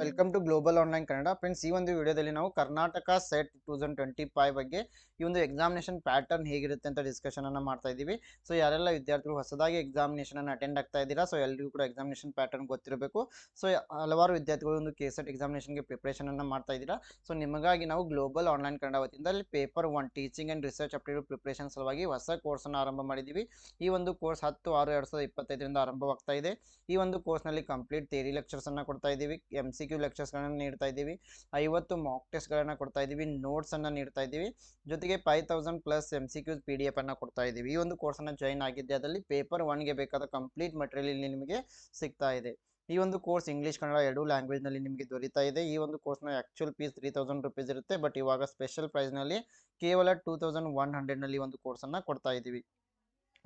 Welcome to Global Online Kannada friends ಈ ಒಂದು ವಿಡಿಯೋದಲ್ಲಿ ನಾವು Karnataka SET two thousand twenty five ಬಗ್ಗೆ ಈ ಒಂದು ಎಕ್ಸಾಮಿನೇಷನ್ ಪ್ಯಾಟರ್ನ್ ಹೇಗಿರುತ್ತೆ ಅಂತ ಡಿಸ್ಕಷನ್ ಅನ್ನ ಮಾಡ್ತಾ ಇದ್ದೀವಿ. ಸೊ ಯಾರೆಲ್ಲ ವಿದ್ಯಾರ್ಥಿಗಳು ಹೊಸದಾಗಿ ಎಕ್ಸಾಮಿನೇಷನ್ ಅನ್ನು ಅಟೆಂಡ್ ಆಗ್ತಾ ಇದ್ದೀರಾ ಸೊ ಎಲ್ಲರಿಗೂ ಕೂಡ ಎಕ್ಸಾಮಿನೇಷನ್ ಪ್ಯಾಟರ್ನ್ ಗೊತ್ತಿರಬೇಕು. ಸೊ ಹಲವಾರು ವಿದ್ಯಾರ್ಥಿಗಳು ಒಂದು ಕೆ ಸೆಟ್ ಎಕ್ಸಾಮಿನೇಷನ್ಗೆ ಪ್ರಿಪ್ರೇಷನ್ ಅನ್ನು ಮಾಡ್ತಾ ಇದ್ದೀರಾ. ಸೊ ನಿಮಗಾಗಿ ನಾವು ಗ್ಲೋಬಲ್ ಆನ್ಲೈನ್ ಕನ್ನಡ ವತಿಯಿಂದ ಅಲ್ಲಿ paper one teaching and research update preparation ಸಲುವಾಗಿ ಹೊಸ ಕೋರ್ಸನ್ನು ಆರಂಭ ಮಾಡಿದ್ದೀವಿ. ಈ ಒಂದು ಕೋರ್ಸ್ ಹತ್ತು, ಆರು, ಎರಡು ಸಾವಿರದ ಇಪ್ಪತ್ತೈದರಿಂದ ಆರಂಭವಾಗ್ತಾ ಇದೆ. ಈ ಒಂದು ಕೋರ್ಸ್ನಲ್ಲಿ ಕಂಪ್ಲೀಟ್ ಥಿಯರಿ ಲೆಕ್ಚರ್ಸನ್ನು ಕೊಡ್ತಾ ಇದ್ದೀವಿ. ಎಂ ಸಿ ಕ್ಯೂ ಲೆಕ್ಚರ್ಸ್ಗಳನ್ನು ನೀಡ್ತಾ ಇದ್ದೀವಿ. ಐವತ್ತು ಮಾಕ್ ಟೆಸ್ಟ್ಗಳನ್ನು ಕೊಡ್ತಾ ಇದ್ದೀವಿ. ನೋಟ್ಸನ್ನು ನೀಡ್ತಾ ಇದ್ದೀವಿ. ಜೊತೆಗೆ five thousand plus M C Qs P D F ಅನ್ನು ಕೊಡ್ತಾ ಇದ್ದೀವಿ. ಈ ಒಂದು ಕೋರ್ಸನ್ನು ಜಾಯಿನ್ ಆಗಿದ್ದೆ. ಅದರಲ್ಲಿ ಪೇಪರ್ ಒನ್ಗೆ ಬೇಕಾದ ಕಂಪ್ಲೀಟ್ ಮಟೀರಿಯಲ್ ಇಲ್ಲಿ ನಿಮಗೆ ಸಿಗ್ತಾ ಇದೆ. ಈ ಒಂದು ಕೋರ್ಸ್ ಇಂಗ್ಲೀಷ್ ಕನ್ನಡ ಎರಡೂ ಲ್ಯಾಂಗ್ವೇಜ್ನಲ್ಲಿ ನಿಮಗೆ ದೊರೀತಾ ಇದೆ. ಈ ಒಂದು ಕೋರ್ಸ್ನ actual fees three thousand rupees ಇರುತ್ತೆ. ಬಟ್ ಇವಾಗ ಸ್ಪೆಷಲ್ ಪ್ರೈಸ್ನಲ್ಲಿ ಕೇವಲ ಟೂ ತೌಸಂಡ್ ಒನ್ ಹಂಡ್ರೆಡ್ನಲ್ಲಿ ಒಂದು ಕೋರ್ಸನ್ನು ಕೊಡ್ತಾ ಇದ್ದೀವಿ.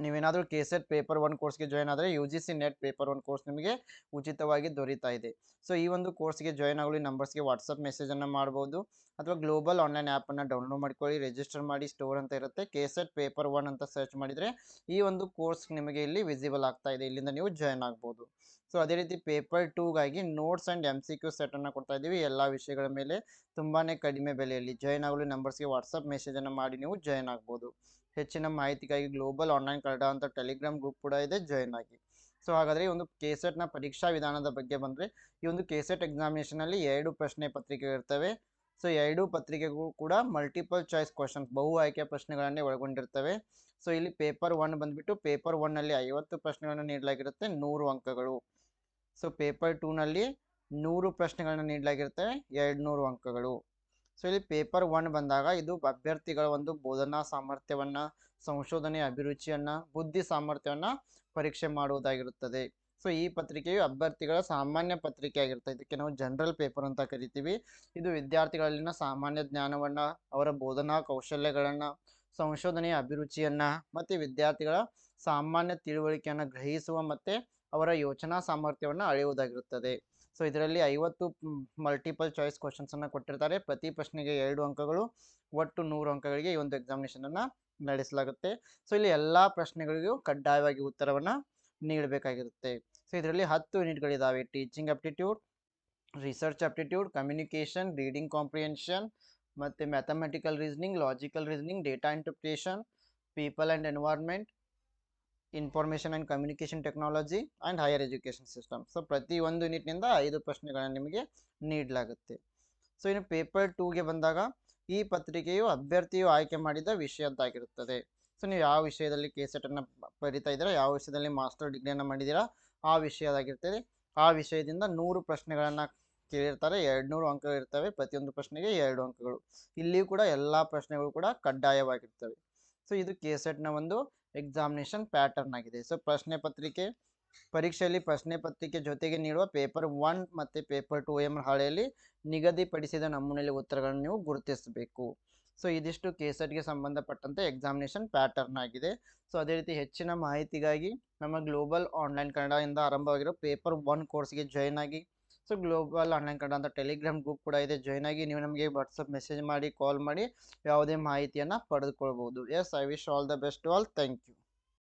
ನೀವೇನಾದರೂ ಕೆ ಸೆಟ್ ಪೇಪರ್ ಒನ್ ಕೋರ್ಸ್ಗೆ ಜಾಯ್ನ್ ಆದರೆ U G C NET paper one course ನಿಮಗೆ ಉಚಿತವಾಗಿ ದೊರೀತಾ ಇದೆ. ಸೊ ಈ ಒಂದು ಕೋರ್ಸ್ಗೆ ಜಾಯ್ನ್ ಆಗಲು ಈ ನಂಬರ್ಸ್ಗೆ ವಾಟ್ಸಪ್ ಮೆಸೇಜನ್ನು ಮಾಡ್ಬೋದು ಅಥವಾ ಗ್ಲೋಬಲ್ ಆನ್ಲೈನ್ ಆ್ಯಪನ್ನು ಡೌನ್ಲೋಡ್ ಮಾಡ್ಕೊಳ್ಳಿ ರಿಜಿಸ್ಟರ್ ಮಾಡಿ ಸ್ಟೋರ್ ಅಂತ ಇರುತ್ತೆ. ಕೆ ಸೆಟ್ ಪೇಪರ್ ಒನ್ ಅಂತ ಸರ್ಚ್ ಮಾಡಿದರೆ ಈ ಒಂದು ಕೋರ್ಸ್ ನಿಮಗೆ ಇಲ್ಲಿ ವಿಸಿಬಲ್ ಆಗ್ತಾ ಇದೆ. ಇಲ್ಲಿಂದ ನೀವು ಜಾಯ್ನ್ ಆಗ್ಬೋದು. ಸೊ ಅದೇ ರೀತಿ paper ಟೂಗಾಗಿ notes and M C Q ಸೆಟನ್ನು ಕೊಡ್ತಾ ಇದ್ದೀವಿ ಎಲ್ಲ ವಿಷಯಗಳ ಮೇಲೆ ತುಂಬಾ ಕಡಿಮೆ ಬೆಲೆಯಲ್ಲಿ. ಜಾಯ್ನ್ ಆಗಲು ನಂಬರ್ಸ್ಗೆ ವಾಟ್ಸಪ್ ಮೆಸೇಜನ್ನು ಮಾಡಿ ನೀವು ಜಾಯ್ನ್ ಆಗ್ಬೋದು. ಹೆಚ್ಚಿನ ಮಾಹಿತಿಗಾಗಿ ಗ್ಲೋಬಲ್ ಆನ್ಲೈನ್ ಕನ್ನಡ ಅಂತ ಟೆಲಿಗ್ರಾಮ್ ಗ್ರೂಪ್ ಕೂಡ ಇದೆ ಜಾಯ್ನ್ ಆಗಿ. ಸೊ ಹಾಗಾದರೆ ಈ ಒಂದು ಕೆಸೆಟ್ನ ಪರೀಕ್ಷಾ ವಿಧಾನದ ಬಗ್ಗೆ ಬಂದರೆ, ಈ ಒಂದು ಕೆಸೆಟ್ ಎಕ್ಸಾಮಿನೇಷನಲ್ಲಿ ಎರಡು ಪ್ರಶ್ನೆ ಪತ್ರಿಕೆ ಇರ್ತವೆ. ಸೊ ಎರಡು ಪತ್ರಿಕೆಗಳು ಕೂಡ ಮಲ್ಟಿಪಲ್ ಚಾಯ್ಸ್ ಕ್ವಶನ್ಸ್ ಬಹು ಆಯ್ಕೆ ಪ್ರಶ್ನೆಗಳನ್ನೇ ಒಳಗೊಂಡಿರ್ತವೆ. ಸೊ ಇಲ್ಲಿ ಪೇಪರ್ ಒನ್ ಬಂದುಬಿಟ್ಟು ಪೇಪರ್ ಒನ್ನಲ್ಲಿ ಐವತ್ತು ಪ್ರಶ್ನೆಗಳನ್ನು ನೀಡಲಾಗಿರುತ್ತೆ, ನೂರು ಅಂಕಗಳು. ಸೊ ಪೇಪರ್ ಟೂನಲ್ಲಿ ನೂರು ಪ್ರಶ್ನೆಗಳನ್ನು ನೀಡಲಾಗಿರುತ್ತೆ ಎರಡು ನೂರು ಅಂಕಗಳು. ಸೊ ಇಲ್ಲಿ ಪೇಪರ್ ಒನ್ ಬಂದಾಗ ಇದು ಅಭ್ಯರ್ಥಿಗಳ ಒಂದು ಬೋಧನಾ ಸಾಮರ್ಥ್ಯವನ್ನ, ಸಂಶೋಧನೆ ಅಭಿರುಚಿಯನ್ನ, ಬುದ್ಧಿ ಸಾಮರ್ಥ್ಯವನ್ನ ಪರೀಕ್ಷೆ ಮಾಡುವುದಾಗಿರುತ್ತದೆ. ಸೊ ಈ ಪತ್ರಿಕೆಯು ಅಭ್ಯರ್ಥಿಗಳ ಸಾಮಾನ್ಯ ಪತ್ರಿಕೆ ಆಗಿರುತ್ತೆ ಇದಕ್ಕೆ ನಾವು ಜನರಲ್ ಪೇಪರ್ ಅಂತ ಕರಿತೀವಿ. ಇದು ವಿದ್ಯಾರ್ಥಿಗಳಲ್ಲಿನ ಸಾಮಾನ್ಯ ಜ್ಞಾನವನ್ನ, ಅವರ ಬೋಧನಾ ಕೌಶಲ್ಯಗಳನ್ನ ಸಂಶೋಧನೆಯ ಅಭಿರುಚಿಯನ್ನ ಮತ್ತೆ ವಿದ್ಯಾರ್ಥಿಗಳ ಸಾಮಾನ್ಯ ತಿಳುವಳಿಕೆಯನ್ನು ಗ್ರಹಿಸುವ ಮತ್ತೆ ಅವರ ಯೋಚನಾ ಸಾಮರ್ಥ್ಯವನ್ನು ಅಳೆಯುವುದಾಗಿರುತ್ತದೆ. ಸೊ ಇದರಲ್ಲಿ ಐವತ್ತು ಮಲ್ಟಿಪಲ್ ಚಾಯ್ಸ್ ಕ್ವಶನ್ಸನ್ನು ಕೊಟ್ಟಿರ್ತಾರೆ. ಪ್ರತಿ ಪ್ರಶ್ನೆಗೆ ಎರಡು ಅಂಕಗಳು, ಒಟ್ಟು ನೂರು ಅಂಕಗಳಿಗೆ ಈ ಒಂದು ಎಕ್ಸಾಮಿನೇಷನನ್ನು ನಡೆಸಲಾಗುತ್ತೆ. ಸೊ ಇಲ್ಲಿ ಎಲ್ಲ ಪ್ರಶ್ನೆಗಳಿಗೂ ಕಡ್ಡಾಯವಾಗಿ ಉತ್ತರವನ್ನು ನೀಡಬೇಕಾಗಿರುತ್ತೆ. ಸೊ ಇದರಲ್ಲಿ ಹತ್ತು ಯೂನಿಟ್ಗಳಿದ್ದಾವೆ teaching aptitude research aptitude communication reading comprehension ಮತ್ತು mathematical reasoning logical reasoning data interpretation people and environment information and communication technology and higher education system so ಪ್ರತಿ ಒಂದು ಯೂನಿಟ್ನಿಂದ ಐದು ಪ್ರಶ್ನೆಗಳನ್ನು ನಿಮಗೆ ನೀಡಲಾಗುತ್ತೆ. ಸೊ ಇನ್ನು ಪೇಪರ್ ಟೂಗೆ ಬಂದಾಗ ಈ ಪತ್ರಿಕೆಯು ಅಭ್ಯರ್ಥಿಯು ಆಯ್ಕೆ ಮಾಡಿದ ವಿಷಯದ್ದಾಗಿರುತ್ತದೆ ಸೊ ನೀವು ಯಾವ ವಿಷಯದಲ್ಲಿ ಕೆ ಸೆಟನ್ನು ಬರಿತಾ ಇದ್ದೀರಾ, ಯಾವ ವಿಷಯದಲ್ಲಿ ಮಾಸ್ಟರ್ ಡಿಗ್ರಿಯನ್ನು ಮಾಡಿದ್ದೀರಾ, ಆ ವಿಷಯದಾಗಿರ್ತದೆ ಆ ವಿಷಯದಿಂದ ನೂರು ಪ್ರಶ್ನೆಗಳನ್ನು ಕೇಳಿರ್ತಾರೆ ಎರಡು ನೂರು ಅಂಕಗಳು ಇರ್ತವೆ, ಪ್ರತಿಯೊಂದು ಪ್ರಶ್ನೆಗೆ ಎರಡು ಅಂಕಗಳು. ಇಲ್ಲಿಯೂ ಕೂಡ ಎಲ್ಲ ಪ್ರಶ್ನೆಗಳು ಕೂಡ ಕಡ್ಡಾಯವಾಗಿರ್ತವೆ. ಸೊ ಇದು ಕೆ ಸೆಟ್ನ ಒಂದು ಎಕ್ಸಾಮಿನೇಷನ್ ಪ್ಯಾಟರ್ನ್ ಆಗಿದೆ. ಸೊ ಪ್ರಶ್ನೆ ಪತ್ರಿಕೆ, ಪರೀಕ್ಷೆಯಲ್ಲಿ ಪ್ರಶ್ನೆ ಪತ್ರಿಕೆ ಜೊತೆಗೆ ನೀಡುವ ಪೇಪರ್ ಒನ್ ಮತ್ತು ಪೇಪರ್ ಟು ಎಂಬ ಹಾಳೆಯಲ್ಲಿ ನಿಗದಿಪಡಿಸಿದ ನಮೂನೆಯಲ್ಲಿ ಉತ್ತರಗಳನ್ನು ನೀವು ಗುರುತಿಸಬೇಕು. ಸೊ ಇದಿಷ್ಟು ಕೆ ಸೆಟ್ಗೆ ಸಂಬಂಧಪಟ್ಟಂತೆ ಎಕ್ಸಾಮಿನೇಷನ್ ಪ್ಯಾಟರ್ನ್ ಆಗಿದೆ. ಸೊ ಅದೇ ರೀತಿ ಹೆಚ್ಚಿನ ಮಾಹಿತಿಗಾಗಿ ನಮ್ಮ ಗ್ಲೋಬಲ್ ಆನ್ಲೈನ್ ಕನ್ನಡದಿಂದ ಆರಂಭವಾಗಿರೋ ಪೇಪರ್ ಒನ್ ಕೋರ್ಸ್ಗೆ ಜಾಯ್ನ್ ಆಗಿ ಸೊ ಗ್ಲೋಬಲ್ ಆನ್ಲೈನ್ ಕನ್ನಡ ಅಂತ ಟೆಲಿಗ್ರಾಮ್ ಗ್ರೂಪ್ ಕೂಡ ಇದೆ. ಜಾಯ್ನ್ ಆಗಿ ನೀವು ನಮಗೆ ವಾಟ್ಸಪ್ ಮೆಸೇಜ್ ಮಾಡಿ ಕಾಲ್ ಮಾಡಿ ಯಾವುದೇ ಮಾಹಿತಿಯನ್ನು ಪಡೆದುಕೊಳ್ಬೋದು. Yes I wish all the best all thank you